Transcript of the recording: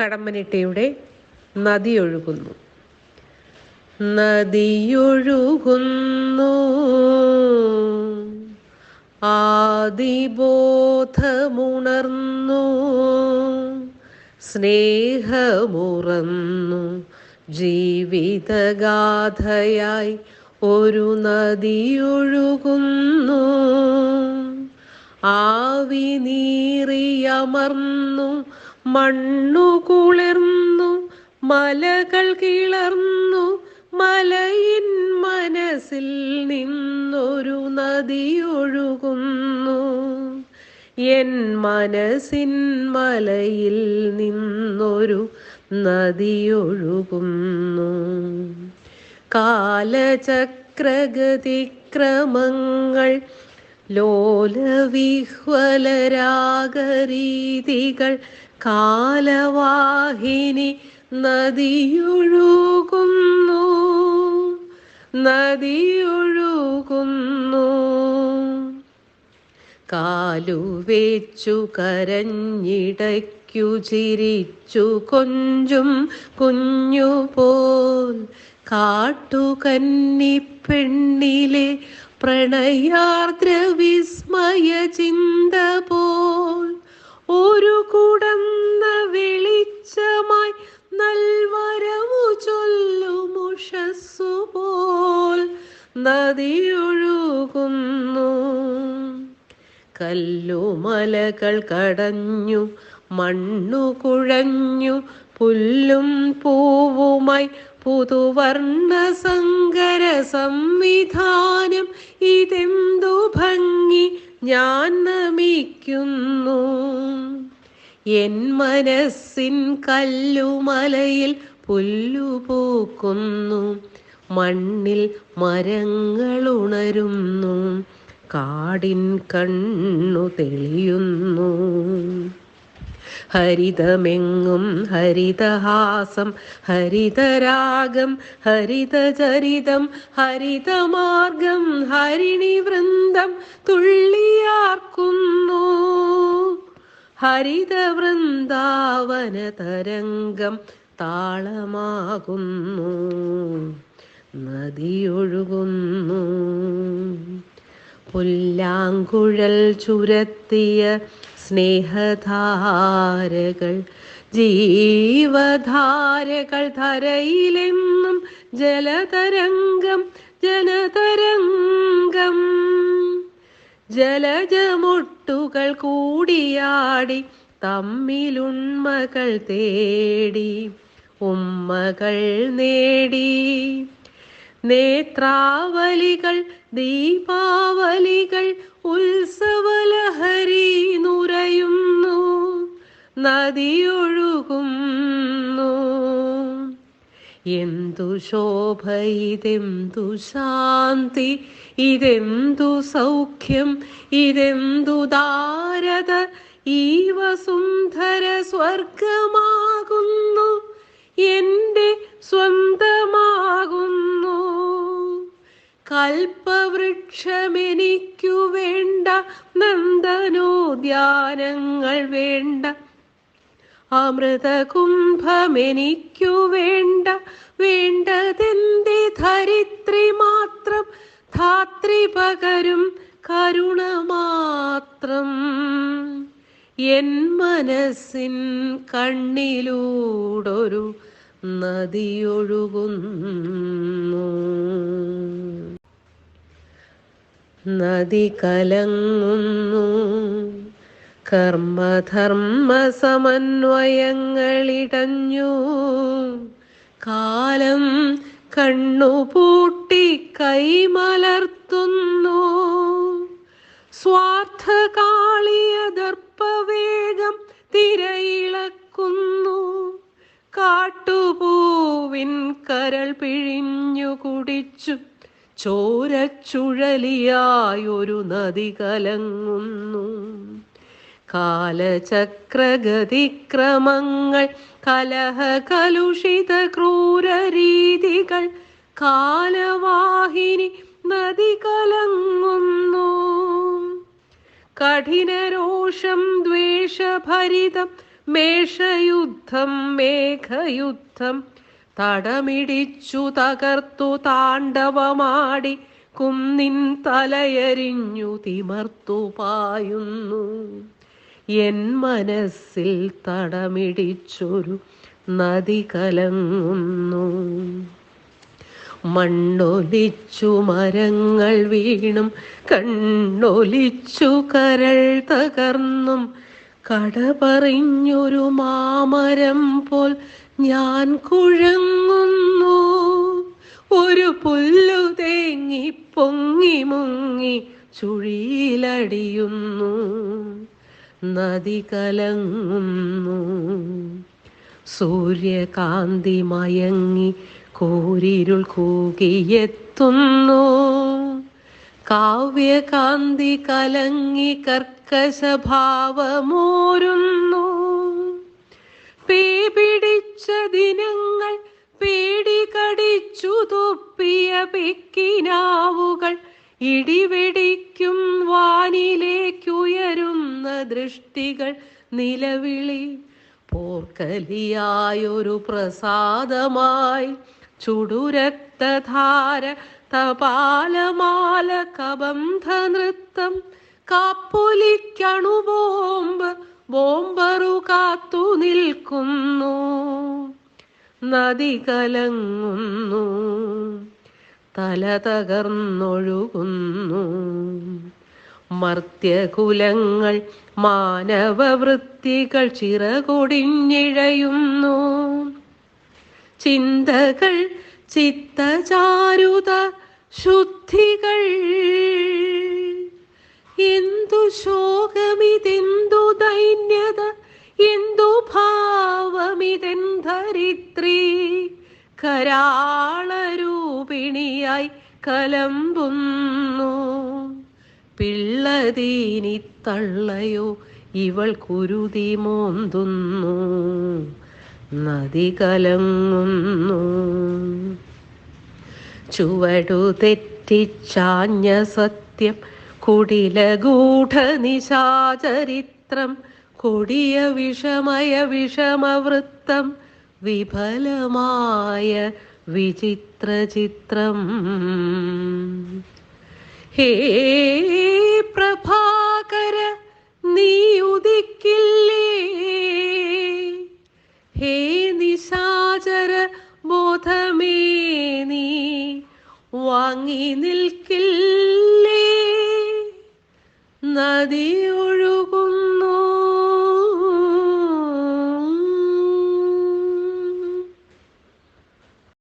കടമ്പനിട്ടയുടെ നദിയൊഴുകുന്നു. നദിയൊഴുകുന്നു. ആദിബോധമുണർന്നു. സ്നേഹമുറന്നു. ജീവിതഗാഥയായി ഒരു നദിയൊഴുകുന്നു. ആവി നീറിയമർന്നു മണ്ണു കുളിർന്നു മലകൾ കിളർന്നു മലയിൻ മനസ്സിൽ നിന്നൊരു നദിയൊഴുകുന്നു. എൻ മനസ്സിൻ മലയിൽ നിന്നൊരു നദിയൊഴുകുന്നു. കാലചക്രഗതിക്രമങ്ങൾ ലോലവിഹ്വലരാഗരീതികൾ കാലവാഹിനി നദിയൊഴുകുന്നു. നദിയൊഴുകുന്നു. കാലുവേച്ചു കരഞ്ഞിടയ്ക്കു ചിരിച്ചു കൊഞ്ചും കുഞ്ഞു പോൽ കാട്ടുകന്നി പെണ്ണിലെ പ്രണയാർദ്ര വിസ്മയ ചിന്ത പോൽ ഒരു കുടന്ന വെളിച്ചമായി നൽവരവു ചൊല്ലുമുഷസ്സു പോൽ നദിയൊഴുകുന്നു. കല്ലുമലകൾ കടഞ്ഞു മണ്ണു കുഴഞ്ഞു പുല്ലും പൂവുമായി പുതുവർണ സങ്കര സംവിധാനം ഇതെന്തു ഭംഗി ഞാൻ നമിക്കുന്നു. എൻ മനസ്സിൻ കല്ലുമലയിൽ പുല്ലുപൂക്കുന്നു. മണ്ണിൽ മരങ്ങളുണരുന്നു. കാടിൻ കണ്ണു തെളിയുന്നു. ഹരിതമെങ്ങും ഹരിതഹാസം ഹരിതരാഗം ഹരിതചരിതം ഹരിതമാർഗം ഹരിണി വൃന്ദം തുള്ളിയാർക്കുന്നു. ഹരിത വൃന്ദാവന തരംഗം താളമാകുന്നു. നദിയൊഴുകുന്നു. പുല്ലാങ്കുഴൽ ചുരത്തിയ സ്നേഹധാരകൾ ജീവധാരകൾ ധരയിലെന്നും ജലതരംഗം ജനതരംഗം. ജലജമൊട്ടുകൾ കൂടിയാടി തമ്മിലുണ്മകൾ തേടി ഉമ്മകൾ നേടി. നേത്രാവലികൾ ദീപാവലികൾ ഉത്സവലഹരി നുരയുന്നു നദിയൊഴുകുന്നു. എന്തു ശോഭ ഇതെന്തു ശാന്തി ഇതെന്തു സൗഖ്യം ഇതെന്തു ദാരത ഈ വസുന്ധര സ്വർഗമാകുന്നു. അമൃതകുംഭമെനിക്കു വേണ്ട വേണ്ടതെന്റെ ധരിത്രി മാത്രം ധാത്രി പകരും കരുണ മാത്രം എൻ മനസ്സിൻ കണ്ണിലൂടൊരു നദിയൊഴുകുന്നു. നദി കലങ്ങുന്നു. കർമ്മധർമ്മ സമന്വയങ്ങളിടഞ്ഞു കാലം കണ്ണുപൂട്ടി കൈമലർത്തുന്നു. സ്വാർത്ഥകാളിയ ദർപ്പവേഗം തിരയിളക്കുന്നു. കാട്ടുപൂവിൻ കരൾ പിഴിഞ്ഞു കുടിച്ചു. ചോരച്ചുഴലിയായൊരു നദി കലങ്ങുന്നു. കാലചക്രഗതിക്രമങ്ങൾ കലഹ കലുഷിത ക്രൂരരീതികൾ കാലവാഹിനി നദി കലങ്ങുന്നു കഠിനരോഷം ദ്വേഷഭരിതം മേഷയുദ്ധം മേഘയുദ്ധം തടമിടിച്ചു തകർത്തു താണ്ഡവമാടി കുന്നിൻ തലയരിഞ്ഞു തിമർത്തു പായുന്നു. എൻ മനസ്സിൽ തടമിടിച്ചൊരു നദി കലങ്ങുന്നു. മണ്ണൊലിച്ചു മരങ്ങൾ വീണും കണ്ണൊലിച്ചു കരൾ തകർന്നും കടപറിഞ്ഞൊരു മാമരം പോൽ ഞാൻ കുഴങ്ങുന്നു. ഒരു പുല്ലു തേങ്ങി പൊങ്ങി മുങ്ങി ചുഴിയിലടിയുന്നു. നദി കലങ്ങുന്നു സൂര്യകാന്തി മയങ്ങി കോരിരുൾ കൂകിയെത്തുന്നു. കാവ്യകാന്തി കലങ്ങി കർക്കശഭാവമോരുന്നു. പീപിടിച്ച ദിനങ്ങൾ പേടി കടിച്ചു തുപ്പിയ പെക്കിനാവുകൾ ഇടിവെടിക്കും ദൃഷ്ടികൾ നിലവിളി. പോർക്കലിയായൊരു പ്രസാദമായി ചുടുരക്തധാര തപാലമാല കബന്ധ നൃത്തം. കാപ്പൊലിക്കണുബോംബ് ബോംബറു കാത്തു നിൽക്കുന്നു. നദി കലങ്ങുന്നു തല തകർന്നൊഴുകുന്നു. മർത്യകുലങ്ങൾ മാനവവൃത്തികൾ ചിറകൊടിഞ്ഞിഴയുന്നു. ചിന്തകൾ ചിത്തചാരുത ശുദ്ധികൾ. എന്തു ശോകമിതെന്തു ദൈന്യത എന്തു ഭാവമിതെന്തരിത്രി. കരാളരൂപിണിയായി കലമ്പുന്നു. പിള്ളതീനി തള്ളയോ ഇവൾ കുരുതി മോന്തുന്നു നദി കലങ്ങുന്നു ചുവടു തെറ്റിച്ചാഞ്ഞ സത്യം കുടിലഗൂഢ നിശാചരിത്രം കൊടിയ വിഷമയ വിഷമവൃത്തം വിഫലമായ വിചിത്ര ചിത്രം ഹേ പ്രഭാകര നീ ഉദിക്കില്ലേ? ഹേ നിശാചര ബോധമേ നീ വാങ്ങി നിൽക്കില്ലേ?